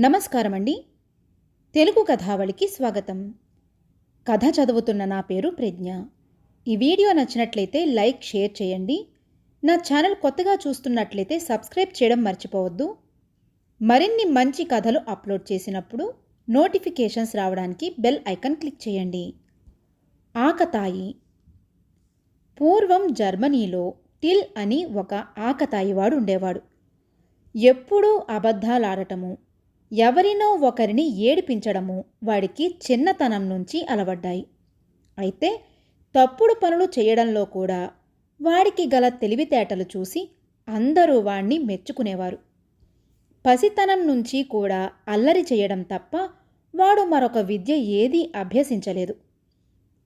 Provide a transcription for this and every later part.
నమస్కారం అండి తెలుగు కథావళికి స్వాగతం. కథ చదువుతున్న నా పేరు ప్రజ్ఞ. ఈ వీడియో నచ్చినట్లయితే లైక్ షేర్ చేయండి. నా ఛానల్ కొత్తగా చూస్తున్నట్లయితే సబ్స్క్రైబ్ చేయడం మర్చిపోవద్దు. మరిన్ని మంచి కథలు అప్లోడ్ చేసినప్పుడు నోటిఫికేషన్స్ రావడానికి బెల్ ఐకాన్ క్లిక్ చేయండి. ఆకతాయి పూర్వం జర్మనీలో టిల్ అని ఒక ఆకతాయివాడు ఉండేవాడు. ఎప్పుడూ అబద్ధాలాడటము ఎవరినో ఒకరిని ఏడిపించడము వాడికి చిన్నతనం నుంచి అలవడ్డాయి. అయితే తప్పుడు పనులు చేయడంలో కూడా వాడికి గల తెలివితేటలు చూసి అందరూ వాణ్ణి మెచ్చుకునేవారు. పసితనం నుంచి కూడా అల్లరి చేయడం తప్ప వాడు మరొక విద్య ఏదీ అభ్యసించలేదు.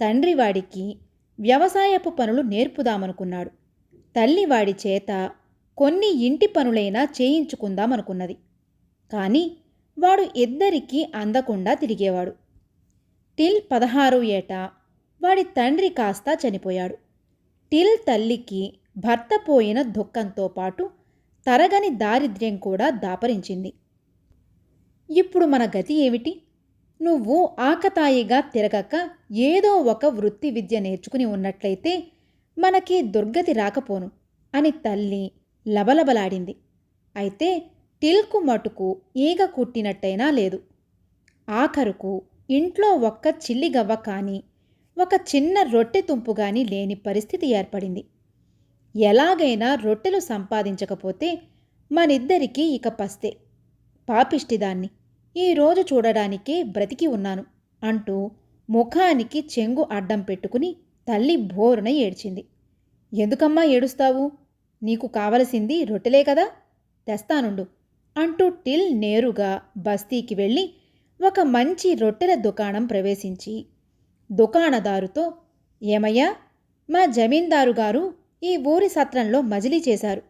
తండ్రి వాడికి వ్యవసాయపు పనులు నేర్పుదామనుకున్నాడు. తల్లి వాడి చేత కొన్ని ఇంటి పనులైనా చేయించుకుందామనుకున్నది. కానీ వాడు ఇద్దరికీ అందకుండా తిరిగేవాడు. టిల్ పదహారు ఏట వాడి తండ్రి కాస్త చనిపోయాడు. టిల్ తల్లికి భర్త పోయిన దుఃఖంతో పాటు తరగని దారిద్ర్యం కూడా దాపరించింది. ఇప్పుడు మన గతి ఏమిటి? నువ్వు ఆకతాయిగా తిరగక ఏదో ఒక వృత్తి విద్య నేర్చుకుని ఉన్నట్లయితే మనకి దుర్గతి రాకపోను అని తల్లి లబలబలాడింది. అయితే టిల్కు మటుకు ఈగ కుట్టినట్టయినా లేదు. ఆఖరుకు ఇంట్లో ఒక్క చిల్లిగవ్వ కానీ ఒక చిన్న రొట్టె తుంపు కానీ లేని పరిస్థితి ఏర్పడింది. ఎలాగైనా రొట్టెలు సంపాదించకపోతే మనిద్దరికీ ఇక పస్తే. పాపిష్టిదాన్ని ఈరోజు చూడడానికే బ్రతికి ఉన్నాను అంటూ ముఖానికి చెంగు అడ్డం పెట్టుకుని తల్లి బోరున ఏడ్చింది. ఎందుకమ్మా ఏడుస్తావు? నీకు కావలసింది రొట్టెలే కదా? తెస్తానుండు. అంటూ టిల్ నేరుగా బస్తీకి వెళ్ళి ఒక మంచి రొట్టెల దుకాణం ప్రవేశించి దుకాణదారుతో ఏమయ్యా మా జమీందారు గారు ఈ ఊరి సత్రంలో మజిలీ చేశారు.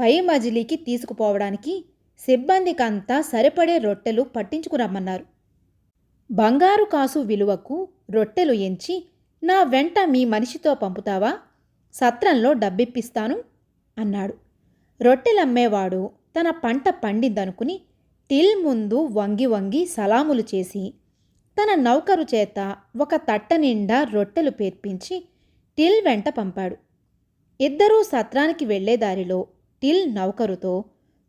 పై మజిలీకి తీసుకుపోవడానికి సిబ్బందికంతా సరిపడే రొట్టెలు పట్టించుకురమ్మన్నారు. బంగారు కాసు విలువకు రొట్టెలు ఎంచి నా వెంట మీ మనిషితో పంపుతావా? సత్రంలో డబ్బిప్పిస్తాను అన్నాడు. రొట్టెలమ్మేవాడు తన పంట పండిందనుకుని టిల్ ముందు వంగి వంగి సలాములు చేసి తన నౌకరు చేత ఒక తట్ట నిండా రొట్టెలు పేర్పించి టిల్ వెంట పంపాడు. ఇద్దరూ సత్రానికి వెళ్ళే దారిలో టిల్ నౌకరుతో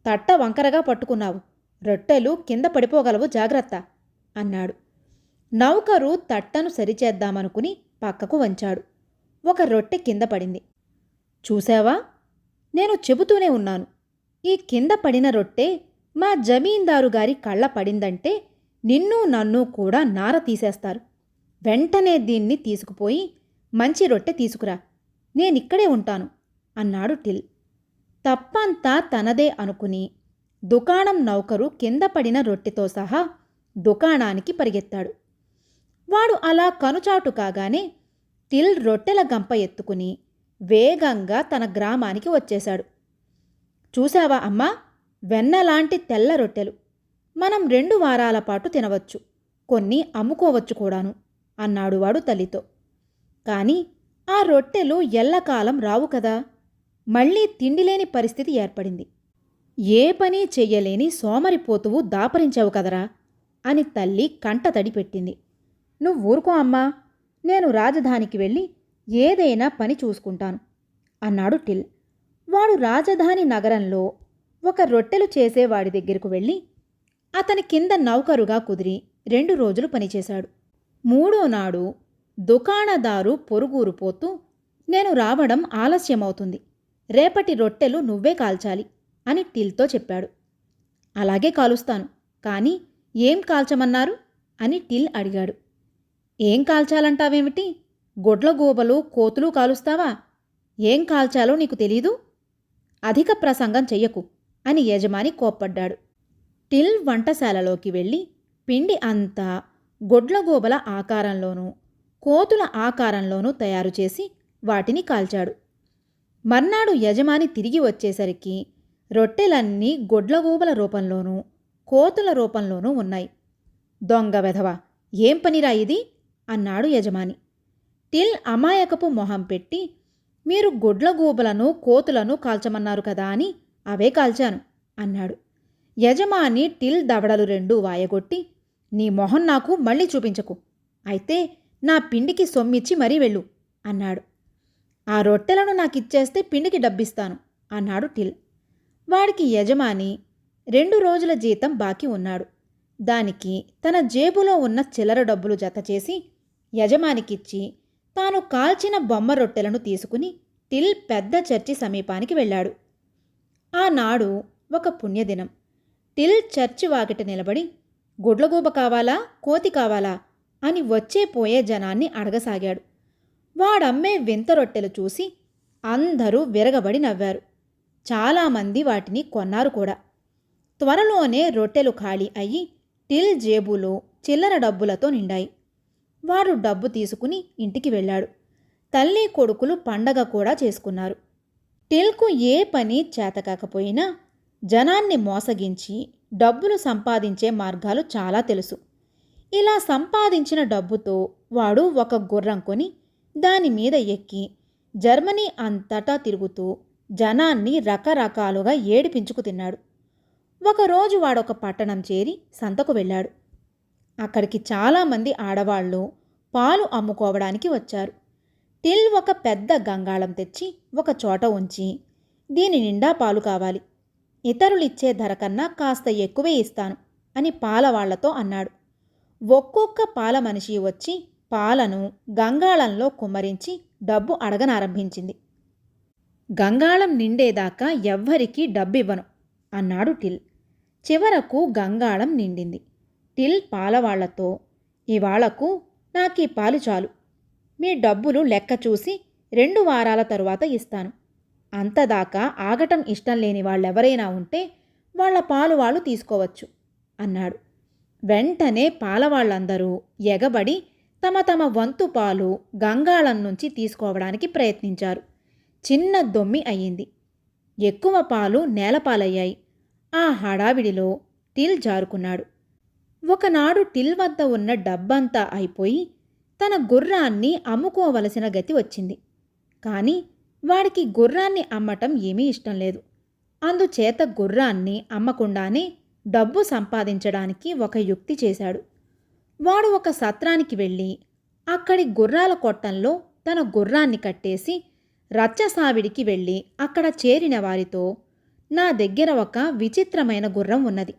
తట్ట వంకరగా పట్టుకున్నావు రొట్టెలు కింద పడిపోగలవు జాగ్రత్త అన్నాడు. నౌకరు తట్టను సరిచేద్దామనుకుని పక్కకు వంచాడు. ఒక రొట్టె కింద పడింది. చూశావా? నేను చెబుతూనే ఉన్నాను. ఈ కింద పడిన రొట్టె మా జమీందారు గారి కళ్ళ పడిందంటే నిన్ను నన్ను కూడా నార తీసేస్తారు. వెంటనే దీన్ని తీసుకుపోయి మంచి రొట్టె తీసుకురా. నేనిక్కడే ఉంటాను అన్నాడు టిల్. తప్పంతా తనదే అనుకుని దుకాణం నౌకరు కింద పడిన రొట్టెతో సహా దుకాణానికి పరిగెత్తాడు. వాడు అలా కనుచాటు కాగానే టిల్ రొట్టెల గంప ఎత్తుకుని వేగంగా తన గ్రామానికి వచ్చేశాడు. చూశావా అమ్మా? వెన్నలాంటి తెల్ల రొట్టెలు. మనం రెండు వారాల పాటు తినవచ్చు. కొన్ని అమ్ముకోవచ్చు కూడాను అన్నాడు వాడు తల్లితో. కాని ఆ రొట్టెలు ఎల్లకాలం రావు కదా. మళ్ళీ తిండిలేని పరిస్థితి ఏర్పడింది. ఏ పని చెయ్యలేని సోమరిపోతువు దాపరించావు కదరా అని తల్లి కంట పెట్టింది నువ్వు ఊరుకో అమ్మా నేను రాజధానికి వెళ్ళి ఏదైనా పని చూసుకుంటాను అన్నాడు టిల్. వాడు రాజధాని నగరంలో ఒక రొట్టెలు చేసేవాడి దగ్గరకు వెళ్ళి అతని కింద నౌకరుగా కుదిరి రెండు రోజులు పనిచేశాడు. మూడో నాడు దుకాణదారు పొరుగురు పోతూ నేను రావడం ఆలస్యమవుతుంది. రేపటి రొట్టెలు నువ్వే కాల్చాలి అని టిల్తో చెప్పాడు. అలాగే కాలుస్తాను. కానీ ఏం కాల్చమన్నారు? అని టిల్ అడిగాడు. ఏం కాల్చాలంటావేమిటి? గొడ్ల గోబలు కోతులు కాలుస్తావా? ఏం కాల్చాలో నీకు తెలీదు? అధిక ప్రసంగం చెయ్యకు అని యజమాని కోప్పడ్డాడు. టిల్ వంటశాలలోకి వెళ్ళి పిండి అంతా గొడ్లగోబల ఆకారంలోనూ కోతుల ఆకారంలోనూ తయారు చేసి వాటిని కాల్చాడు. మర్నాడు యజమాని తిరిగి వచ్చేసరికి రొట్టెలన్నీ గొడ్లగూబల రూపంలోనూ కోతుల రూపంలోనూ ఉన్నాయి. దొంగ వెధవ ఏం పనిరా ఇది? అన్నాడు యజమాని. టిల్ అమాయకపు మొహం పెట్టి మీరు గుడ్లగూబలను కోతులను కాల్చమన్నారు కదా అని అవే కాల్చాను అన్నాడు. యజమాని టిల్ దవడలు రెండూ వాయగొట్టి నీ మొహం నాకు మళ్ళీ చూపించకు. అయితే నా పిండికి సొమ్మిచ్చి మరీ వెళ్ళు అన్నాడు. ఆ రొట్టెలను నాకిచ్చేస్తే పిండికి డబ్బిస్తాను అన్నాడు టిల్. వాడికి యజమాని రెండు రోజుల జీతం బాకీ ఉన్నాడు. దానికి తన జేబులో ఉన్న చిల్లర డబ్బులు జతచేసి యజమానికిచ్చి తాను కాల్చిన బొమ్మ రొట్టెలను తీసుకుని టిల్ పెద్ద చర్చి సమీపానికి వెళ్ళాడు. ఆనాడు ఒక పుణ్యదినం. టిల్ చర్చి వాకిట నిలబడి గుడ్లగూబ కావాలా? కోతి కావాలా అని వచ్చే పోయే జనాన్ని అడగసాగాడు. వాడమ్మే వింత రొట్టెలు చూసి అందరూ విరగబడి నవ్వారు. చాలామంది వాటిని కొన్నారు కూడా. త్వరలోనే రొట్టెలు ఖాళీ అయ్యి టిల్ జేబులో చిల్లర డబ్బులతో నిండాయి. వాడు డబ్బు తీసుకుని ఇంటికి వెళ్ళాడు. తల్లి కొడుకులు పండగ కూడా చేసుకున్నారు. టిల్కు ఏ పని చేతకాకపోయినా జనాన్ని మోసగించి డబ్బులు సంపాదించే మార్గాలు చాలా తెలుసు. ఇలా సంపాదించిన డబ్బుతో వాడు ఒక గుర్రం కొని దాని మీద ఎక్కి జర్మనీ అంతటా తిరుగుతూ జనాన్ని రకరకాలుగా ఏడిపించుకు తిన్నాడు. ఒకరోజు వాడొక పట్టణం చేరి సంతకు వెళ్ళాడు. అక్కడికి చాలామంది ఆడవాళ్ళు పాలు అమ్ముకోవడానికి వచ్చారు. టిల్ ఒక పెద్ద గంగాళం తెచ్చి ఒక చోట ఉంచి దీని నిండా పాలు కావాలి. ఇతరులిచ్చే ధర కన్నా కాస్త ఎక్కువే ఇస్తాను అని పాలవాళ్ళతో అన్నాడు. ఒక్కొక్క పాల మనిషి వచ్చి పాలను గంగాళంలో కుమ్మరించి డబ్బు అడగనారంభించింది. గంగాళం నిండేదాకా ఎవ్వరికీ డబ్బివ్వను అన్నాడు టిల్. చివరకు గంగాళం నిండింది. టిల్ పాలవాళ్ళతో ఇవాళకు నాకీ పాలు చాలు. మీ డబ్బులు లెక్క చూసి రెండు వారాల తరువాత ఇస్తాను. అంతదాకా ఆగటం ఇష్టం లేని వాళ్ళెవరైనా ఉంటే వాళ్ళ పాలు వాళ్ళు తీసుకోవచ్చు అన్నాడు. వెంటనే పాలవాళ్ళందరూ ఎగబడి తమ తమ వంతు పాలు గంగాళం నుంచి తీసుకోవడానికి ప్రయత్నించారు. చిన్న దొమ్మి అయ్యింది. ఎక్కువ పాలు నేలపాలయ్యాయి. ఆ హడావిడిలో టిల్ జారుకున్నాడు. ఒకనాడు టిల్ వద్ద ఉన్న డబ్బంతా అయిపోయి తన గుర్రాన్ని అమ్ముకోవలసిన గతి వచ్చింది. కానీ వాడికి గుర్రాన్ని అమ్మటం ఏమీ ఇష్టం లేదు. అందుచేత గుర్రాన్ని అమ్మకుండానే డబ్బు సంపాదించడానికి ఒక యుక్తి చేశాడు. వాడు ఒక సత్రానికి వెళ్ళి అక్కడి గుర్రాల కొట్టంలో తన గుర్రాన్ని కట్టేసి రచ్చసావిడికి వెళ్ళి అక్కడ చేరిన వారితో నా దగ్గర ఒక విచిత్రమైన గుర్రం ఉన్నది.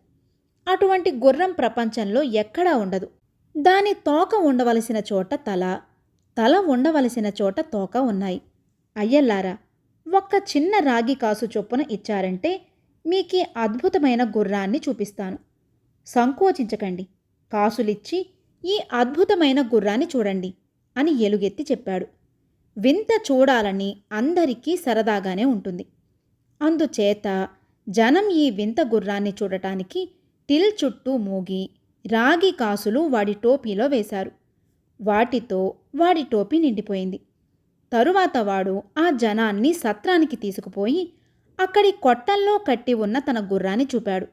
అటువంటి గుర్రం ప్రపంచంలో ఎక్కడా ఉండదు. దాని తోక ఉండవలసిన చోట తల తల ఉండవలసిన చోట తోక ఉన్నాయి. అయ్యల్లారా ఒక్క చిన్న రాగి కాసు చొప్పున ఇచ్చారంటే మీకీ అద్భుతమైన గుర్రాన్ని చూపిస్తాను. సంకోచించకండి. కాసులిచ్చి ఈ అద్భుతమైన గుర్రాన్ని చూడండి అని ఎలుగెత్తి చెప్పాడు. వింత చూడాలని అందరికీ సరదాగానే ఉంటుంది. అందుచేత జనం ఈ వింత గుర్రాన్ని చూడటానికి టిల్ చుట్టూ మూగి రాగి కాసులు వాడి టోపీలో వేశారు. వాటితో వాడి టోపీ నిండిపోయింది. తరువాత వాడు ఆ జనాన్ని సత్రానికి తీసుకుపోయి అక్కడి కొట్టంలో కట్టి ఉన్న తన గుర్రాన్ని చూపాడు.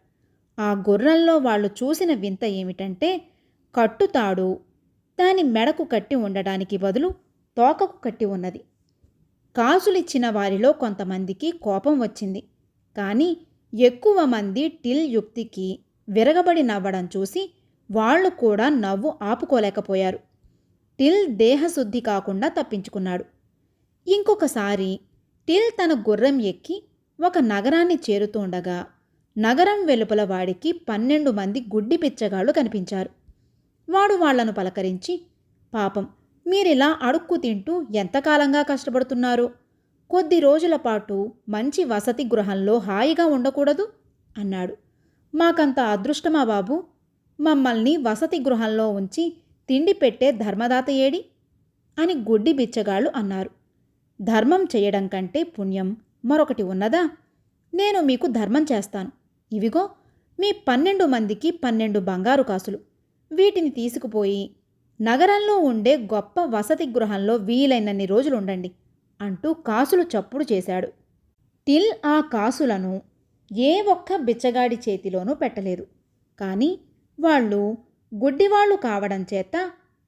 ఆ గుర్రంలో వాళ్ళు చూసిన వింత ఏమిటంటే కట్టుతాడు దాని మెడకు కట్టి ఉండడానికి బదులు తోకకు కట్టి ఉన్నది. కాసులిచ్చిన వారిలో కొంతమందికి కోపం వచ్చింది. కానీ ఎక్కువ మంది టిల్ యుక్తికి విరగబడి నవ్వడం చూసి వాళ్ళు కూడా నవ్వు ఆపుకోలేకపోయారు. టిల్ దేహశుద్ధి కాకుండా తప్పించుకున్నాడు. ఇంకొకసారి టిల్ తన గుర్రం ఎక్కి ఒక నగరాన్ని చేరుతుండగా నగరం వెలుపల వాడికి పన్నెండు మంది గుడ్డి పిచ్చగాళ్ళు కనిపించారు. వాడు వాళ్ళను పలకరించి పాపం మీరిలా అడుక్కు తింటూ ఎంతకాలంగా కష్టపడుతున్నారు? కొద్ది రోజుల పాటు మంచి వసతి గృహంలో హాయిగా ఉండకూడదు? అన్నాడు. మాకంత అదృష్టమా బాబు? మమ్మల్ని వసతి గృహంలో ఉంచి తిండి పెట్టే ధర్మదాత ఏడి? అని గుడ్డి బిచ్చగాళ్ళు అన్నారు. ధర్మం చేయడం కంటే పుణ్యం మరొకటి ఉన్నదా? నేను మీకు ధర్మం చేస్తాను. ఇవిగో మీ పన్నెండు మందికి పన్నెండు బంగారు కాసులు. వీటిని తీసుకుపోయి నగరంలో ఉండే గొప్ప వసతి గృహంలో వీలైనన్ని రోజులు ఉండండి అంటూ కాసులు చప్పుడు చేశాడు. టిల్ ఆ కాసులను ఏ ఒక్క బిచ్చగాడి చేతిలోనూ పెట్టలేదు కానీ వాళ్ళు గుడ్డివాళ్ళు కావడం చేత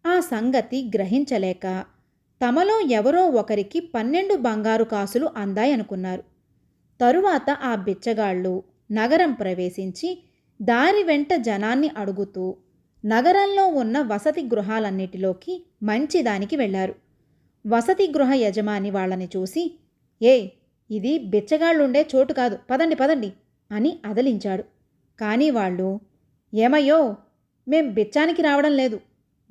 ఆ సంగతి గ్రహించలేక తమలో ఎవరో ఒకరికి పన్నెండు బంగారు కాసులు అందాయనుకున్నారు. తరువాత ఆ బిచ్చగాళ్ళు నగరం ప్రవేశించి దారి వెంట జనాన్ని అడుగుతూ నగరంలో ఉన్న వసతి గృహాలన్నిటిలోకి మంచిదానికి వెళ్ళారు వసతి గృహ యజమాని వాళ్ళని చూసి ఏ ఇది బిచ్చగాళ్ళుండే చోటు కాదు. పదండి పదండి అని అదలించాడు. కానీ వాళ్ళు ఏమయ్యో మేం బిచ్చానికి రావడం లేదు.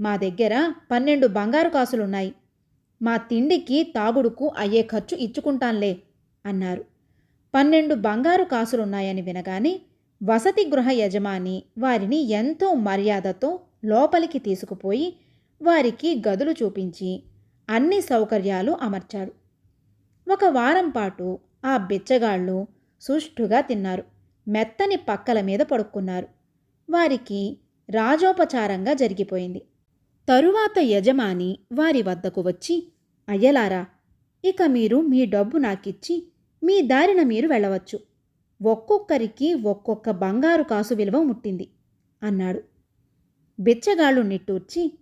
మా దగ్గర పన్నెండు బంగారు కాసులున్నాయి. మా తిండికి తాగుడుకు అయ్యే ఖర్చు ఇచ్చుకుంటాంలే అన్నారు. పన్నెండు బంగారు కాసులున్నాయని వినగానే వసతి గృహ యజమాని వారిని ఎంతో మర్యాదతో లోపలికి తీసుకుపోయి వారికి గదులు చూపించి అన్ని సౌకర్యాలు అమర్చాడు. ఒక వారం పాటు ఆ బిచ్చగాళ్ళు సుష్ఠుగా తిన్నారు. మెత్తని పక్కల మీద పడుక్కున్నారు వారికి రాజోపచారంగా జరిగిపోయింది. తరువాత యజమాని వారి వద్దకు వచ్చి అయ్యలారా ఇక మీరు మీ డబ్బు నాకిచ్చి మీ దారిన మీరు వెళ్ళవచ్చు. ఒక్కొక్కరికి ఒక్కొక్క బంగారు కాసు విలువ ముట్టింది అన్నాడు. బిచ్చగాళ్ళు నిట్టూర్చి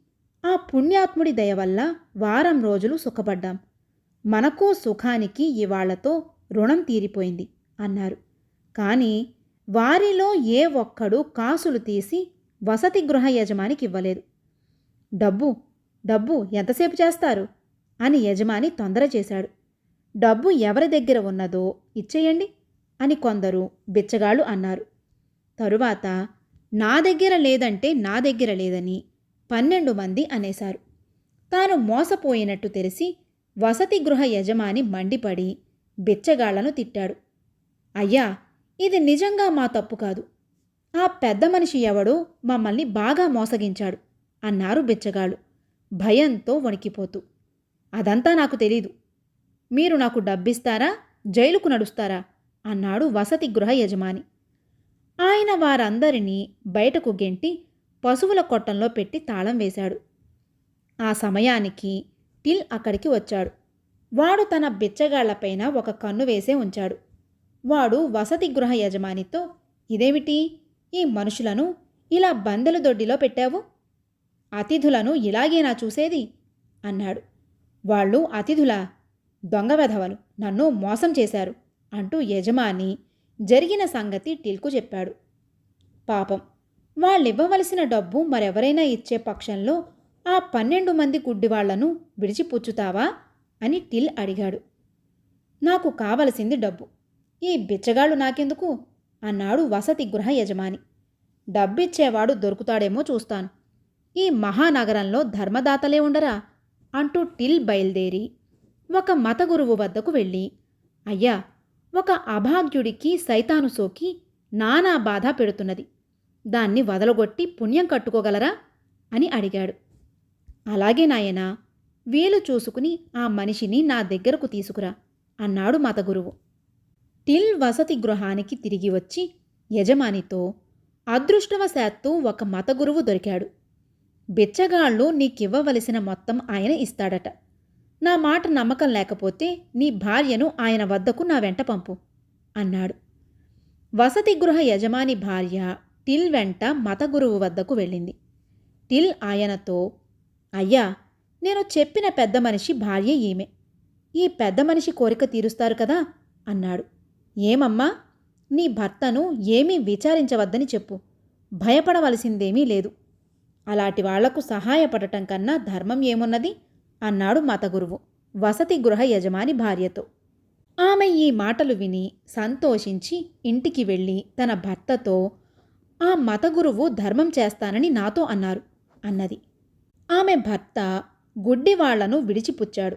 ఆ పుణ్యాత్ముడి దయ వల్ల వారం రోజులు సుఖపడ్డాం. మనకు సుఖానికి ఇవాళ్ళతో రుణం తీరిపోయింది అన్నారు. కానీ వారిలో ఏ ఒక్కడు కాసులు తీసి వసతి గృహ యజమానికి ఇవ్వలేదు. డబ్బు డబ్బు ఎంతసేపు చేస్తారు? అని యజమాని తొందర చేశాడు. డబ్బు ఎవరి దగ్గర ఉన్నదో ఇచ్చేయండి అని కొందరు బిచ్చగాళ్ళు అన్నారు. తరువాత నా దగ్గర లేదంటే నా దగ్గర లేదని పన్నెండు మంది అనేశారు. తాను మోసపోయినట్టు తెలిసి వసతి గృహ యజమాని మండిపడి బిచ్చగాళ్ళను తిట్టాడు. అయ్యా ఇది నిజంగా మా తప్పు కాదు. ఆ పెద్ద మనిషి ఎవడో మమ్మల్ని బాగా మోసగించాడు అన్నారు బిచ్చగాళ్ళు. భయంతో వణికిపోతూ. అదంతా నాకు తెలీదు. మీరు నాకు డబ్బిస్తారా? జైలుకు నడుస్తారా? అన్నాడు వసతి గృహ యజమాని. ఆయన వారందరినీ బయటకు గెంటి పశువుల కొట్టంలో పెట్టి తాళం వేశాడు. ఆ సమయానికి టిల్ అక్కడికి వచ్చాడు. వాడు తన బిచ్చగాళ్ళపైన ఒక కన్ను వేసే ఉంచాడు. వాడు వసతి గృహ యజమానితో ఇదేమిటి? ఈ మనుషులను ఇలా బందెలు దొడ్డిలో పెట్టావు? అతిథులను ఇలాగేనా చూసేది? అన్నాడు. వాళ్ళు అతిథులా? దొంగ వెధవలు నన్ను మోసం చేశారు అంటూ యజమాని జరిగిన సంగతి టిల్కు చెప్పాడు. పాపం వాళ్ళివ్వవలసిన డబ్బు మరెవరైనా ఇచ్చే పక్షంలో ఆ పన్నెండు మంది గుడ్డివాళ్ళను విడిచిపుచ్చుతావా? అని టిల్ అడిగాడు. నాకు కావలసింది డబ్బు. ఈ బిచ్చగాళ్ళు నాకెందుకు? అన్నాడు వసతి గృహ యజమాని. డబ్బిచ్చేవాడు దొరుకుతాడేమో చూస్తాను. ఈ మహానగరంలో ధర్మదాతలే ఉండరా? అంటూ టిల్ బయలుదేరి ఒక మతగురువు వద్దకు వెళ్ళి అయ్యా ఒక అభాగ్యుడికి సైతాను సోకి నానా బాధ పెడుతున్నది. దాన్ని వదలగొట్టి పుణ్యం కట్టుకోగలరా? అని అడిగాడు. అలాగే నాయనా వీలు చూసుకుని ఆ మనిషిని నా దగ్గరకు తీసుకురా అన్నాడు మతగురువు టిల్ వసతి గృహానికి తిరిగి వచ్చి యజమానితో అదృష్టవశాత్తు ఒక మతగురువు దొరికాడు. బిచ్చగాళ్ళు నీకివ్వవలసిన మొత్తం ఆయన ఇస్తాడట. నా మాట నమ్మకం లేకపోతే నీ భార్యను ఆయన వద్దకు నా వెంట పంపు అన్నాడు. వసతి గృహ యజమాని భార్య టిల్ వెంట మతగురువు వద్దకు వెళ్ళింది. టిల్ ఆయనతో అయ్యా నేను చెప్పిన పెద్ద మనిషి భార్య ఈమె. ఈ పెద్ద మనిషి కోరిక తీరుస్తారు కదా అన్నాడు. ఏమమ్మా నీ భర్తను ఏమీ విచారించవద్దని చెప్పు. భయపడవలసిందేమీ లేదు. అలాంటి వాళ్ళకు సహాయపడటం కన్నా ధర్మం ఏమున్నది? అన్నాడు మతగురువు వసతి గృహ యజమాని భార్యతో. ఆమె ఈ మాటలు విని సంతోషించి ఇంటికి వెళ్ళి తన భర్తతో ఆ మతగురువు ధర్మం చేస్తానని నాతో అన్నారు అన్నది. ఆమె భర్త గుడ్డివాళ్ళను విడిచిపుచ్చాడు.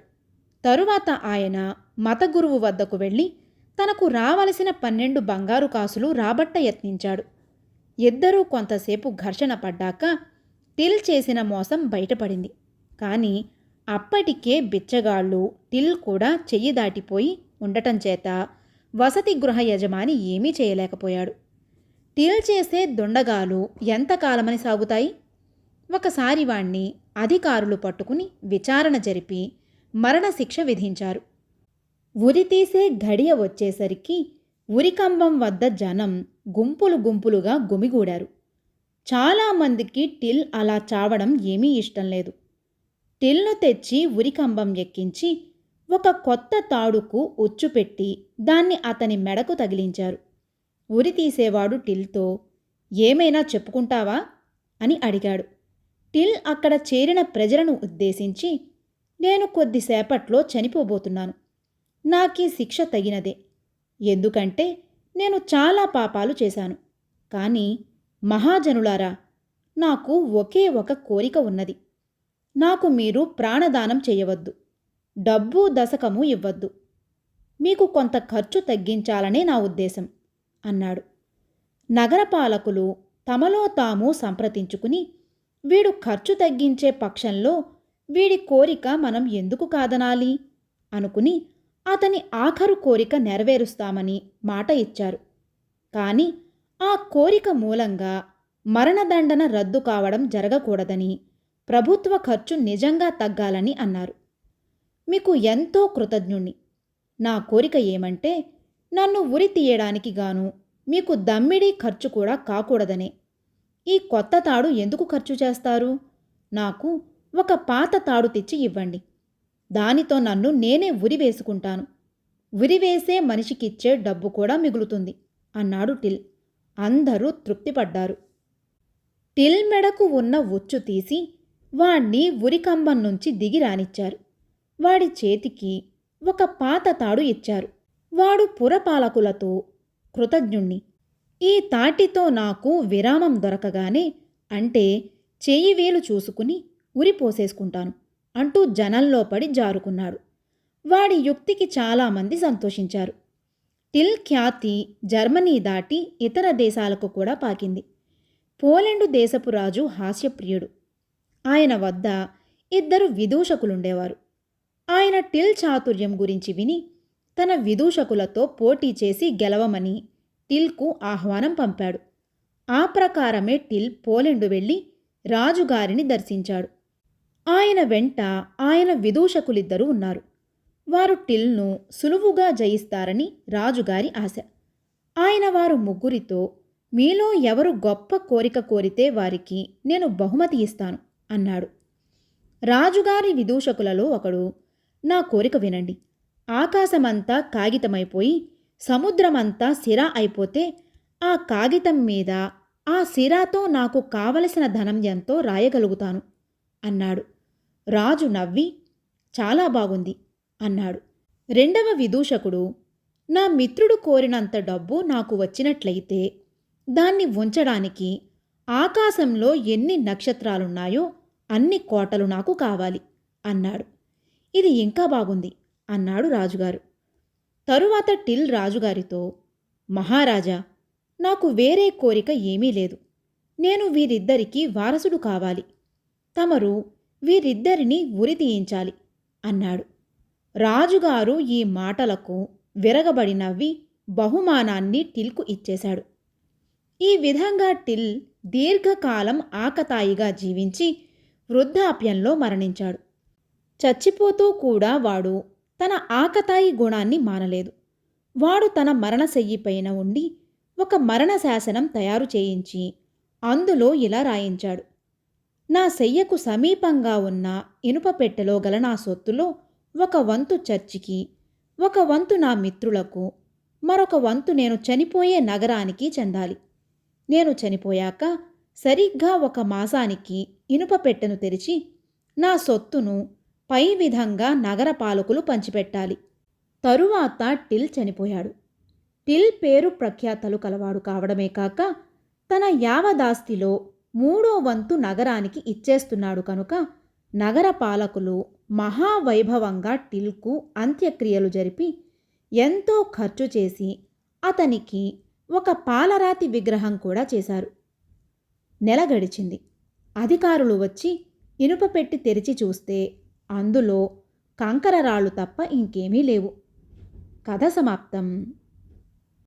తరువాత ఆయన మతగురువు వద్దకు వెళ్ళి తనకు రావలసిన పన్నెండు బంగారు కాసులు రాబట్ట యత్నించాడు. ఇద్దరూ కొంతసేపు ఘర్షణ పడ్డాక టిల్ చేసిన మోసం బయటపడింది. కానీ అప్పటికే బిచ్చగాళ్ళు టిల్ కూడా చెయ్యి దాటిపోయి ఉండటం చేత వసతి గృహ యజమాని ఏమీ చేయలేకపోయాడు. టిల్ చేసే దుండగాలు ఎంతకాలమని సాగుతాయి? ఒకసారి వాణ్ణి అధికారులు పట్టుకుని విచారణ జరిపి మరణశిక్ష విధించారు. ఉరి తీసే గడియ వచ్చేసరికి ఉరికంబం వద్ద జనం గుంపులు గుంపులుగా గుమిగూడారు. చాలామందికి టిల్ అలా చావడం ఏమీ ఇష్టం లేదు. టిల్ను తెచ్చి ఉరికంబం ఎక్కించి ఒక కొత్త తాడుకు ఉచ్చు పెట్టి దాన్ని అతని మెడకు తగిలించారు. ఉరి తీసేవాడు టిల్తో ఏమైనా చెప్పుకుంటావా? అని అడిగాడు. టిల్ అక్కడ చేరిన ప్రజలను ఉద్దేశించి నేను కొద్దిసేపట్లో చనిపోబోతున్నాను. నాకీ శిక్ష తగినదే. ఎందుకంటే నేను చాలా పాపాలు చేశాను. కానీ మహాజనులారా నాకు ఒకే ఒక కోరిక ఉన్నది. నాకు మీరు ప్రాణదానం చేయవద్దు. డబ్బు దశకము ఇవ్వద్దు. మీకు కొంత ఖర్చు తగ్గించాలనే నా ఉద్దేశం అన్నాడు. నగరపాలకులు తమలో తాము సంప్రదించుకుని వీడు ఖర్చు తగ్గించే పక్షంలో వీడి కోరిక మనం ఎందుకు కాదనాలి? అనుకుని అతని ఆఖరు కోరిక నెరవేరుస్తామని మాట ఇచ్చారు. కానీ ఆ కోరిక మూలంగా మరణదండన రద్దు కావడం జరగకూడదని ప్రభుత్వ ఖర్చు నిజంగా తగ్గాలని అన్నారు. మీకు ఎంతో కృతజ్ఞుణ్ణి. నా కోరిక ఏమంటే నన్ను ఉరి తీయడానికి గాను మీకు దమ్మిడీ ఖర్చు కూడా కాకూడదనే. ఈ కొత్త తాడు ఎందుకు ఖర్చు చేస్తారు? నాకు ఒక పాత తాడు తెచ్చి ఇవ్వండి. దానితో నన్ను నేనే ఉరి వేసుకుంటాను. ఉరివేసే మనిషికిచ్చే డబ్బు కూడా మిగులుతుంది అన్నాడు టిల్. అందరూ తృప్తిపడ్డారు. టిల్ మెడకు ఉన్న ఉచ్చు తీసి వాణ్ణి ఉరికంబం నుంచి దిగి రానిచ్చారు. వాడి చేతికి ఒక పాత తాడు ఇచ్చారు. వాడు పురపాలకులతో కృతజ్ఞుణ్ణి. ఈ తాటితో నాకు విరామం దొరకగానే అంటే చేయి వేలు చూసుకుని ఉరిపోసేసుకుంటాను అంటూ జనంలో పడి జారుకున్నాడు. వాడి యుక్తికి చాలామంది సంతోషించారు. టిల్ ఖ్యాతి జర్మనీ దాటి ఇతర దేశాలకు కూడా పాకింది. పోలెండు దేశపు రాజు హాస్యప్రియుడు. ఆయన వద్ద ఇద్దరు విదూషకులుండేవారు. ఆయన టిల్ చాతుర్యం గురించి విని తన విదూషకులతో పోటీ చేసి గెలవమని టిల్కు ఆహ్వానం పంపాడు. ఆ ప్రకారమే టిల్ పోలెండు వెళ్ళి రాజుగారిని దర్శించాడు. ఆయన వెంట ఆయన విదూషకులిద్దరూ ఉన్నారు. వారు టిల్ను సులువుగా జయిస్తారని రాజుగారి ఆశ. ఆయన వారు ముగ్గురితో మీలో ఎవరు గొప్ప కోరిక కోరితే వారికి నేను బహుమతి ఇస్తాను అన్నాడు. రాజుగారి విదూషకులలో ఒకడు నా కోరిక వినండి. ఆకాశమంతా కాగితమైపోయి సముద్రమంతా సిరా అయిపోతే ఆ కాగితం మీద ఆ సిరాతో నాకు కావలసిన ధనం ఎంతో రాయగలుగుతాను అన్నాడు. రాజు నవ్వి చాలా బాగుంది అన్నాడు. రెండవ విదూషకుడు నా మిత్రుడు కోరినంత డబ్బు నాకు వచ్చినట్లయితే దాన్ని ఉంచడానికి ఆకాశంలో ఎన్ని నక్షత్రాలున్నాయో అన్ని కోటలు నాకు కావాలి అన్నాడు. ఇది ఇంకా బాగుంది అన్నాడు రాజుగారు. తరువాత టిల్ రాజుగారితో మహారాజా నాకు వేరే కోరిక ఏమీ లేదు. నేను వీరిద్దరికీ వారసుడు కావాలి. తమరు వీరిద్దరిని ఉరి తీయించాలి అన్నాడు. రాజుగారు ఈ మాటలకు విరగబడి నవ్వి బహుమానాన్ని టిల్కు ఇచ్చేశాడు. ఈ విధంగా టిల్ దీర్ఘకాలం ఆకతాయిగా జీవించి వృద్ధాప్యంలో మరణించాడు. చచ్చిపోతూ కూడా వాడు తన ఆకతాయి గుణాన్ని మానలేదు. వాడు తన మరణశయ్యిపైన ఉండి ఒక మరణ శాసనం తయారు చేయించి అందులో ఇలా రాయించాడు. నా శయ్యకు సమీపంగా ఉన్న ఇనుప పెట్టెలో గల నా సొత్తులో ఒక వంతు చర్చికి ఒక వంతు నా మిత్రులకు మరొక వంతు నేను చనిపోయే నగరానికి చెందాలి. నేను చనిపోయాక సరిగ్గా ఒక మాసానికి ఇనుప పెట్టెను తెరిచి నా సొత్తును పై విధంగా నగర పాలకులు పంచిపెట్టాలి. తరువాత టిల్ చనిపోయాడు. టిల్ పేరు ప్రఖ్యాతలు కలవాడు కావడమే కాక తన యావదాస్తిలో మూడో వంతు నగరానికి ఇచ్చేస్తున్నాడు కనుక నగర పాలకులు మహావైభవంగా టిల్కు అంత్యక్రియలు జరిపి ఎంతో ఖర్చు చేసి అతనికి ఒక పాలరాతి విగ్రహం కూడా చేశారు. నెల గడిచింది. అధికారులు వచ్చి ఇనుప పెట్టి తెరిచి చూస్తే అందులో కంకరరాళ్ళు తప్ప ఇంకేమీ లేవు. కథ సమాప్తం.